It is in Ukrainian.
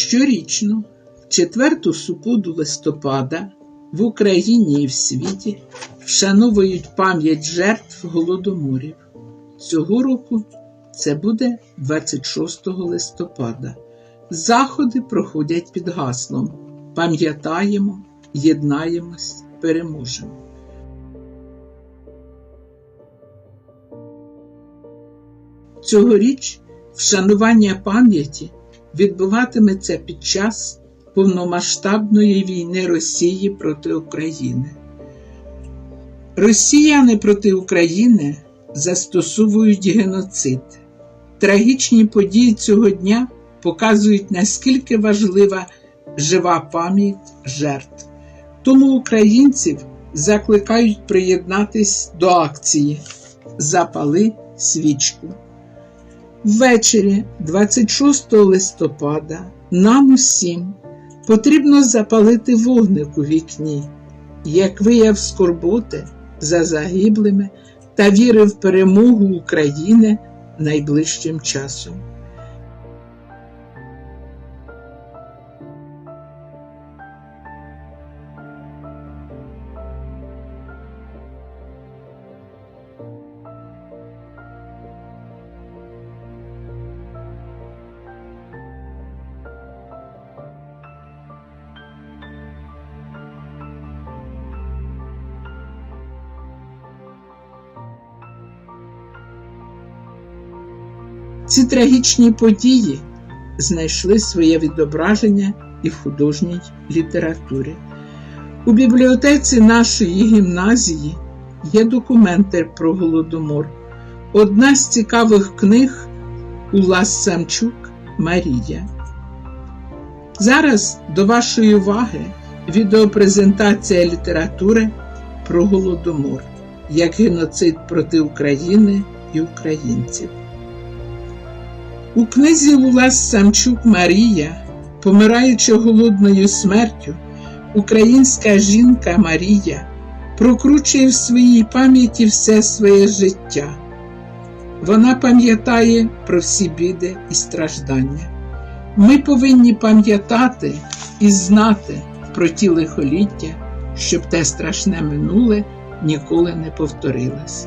Щорічно, в четверту суботу листопада в Україні і в світі вшановують пам'ять жертв голодоморів. Цього року це буде 26 листопада. Заходи проходять під гаслом Пам'ятаємо, єднаємось, переможемо. Цьогоріч вшанування пам'яті відбуватиметься під час повномасштабної війни Росії проти України. Росіяни проти України застосовують геноцид. Трагічні події цього дня показують, наскільки важлива жива пам'ять жертв. Тому українців закликають приєднатись до акції Запали свічку. Ввечері 26 листопада нам усім потрібно запалити вогник у вікні, як вияв скорботи за загиблими та віри в перемогу України найближчим часом. Ці трагічні події знайшли своє відображення і в художній літературі. У бібліотеці нашої гімназії є документи про голодомор. Одна з цікавих книг Улас Самчук Марія. Зараз до вашої уваги відеопрезентація літератури про голодомор як геноцид проти України і українців. У книзі Лулас Самчук Марія, помираючи голодною смертю, українська жінка Марія прокручує в своїй пам'яті все своє життя. Вона пам'ятає про всі біди і страждання. Ми повинні пам'ятати і знати про ті лихоліття, щоб те страшне минуле ніколи не повторилось.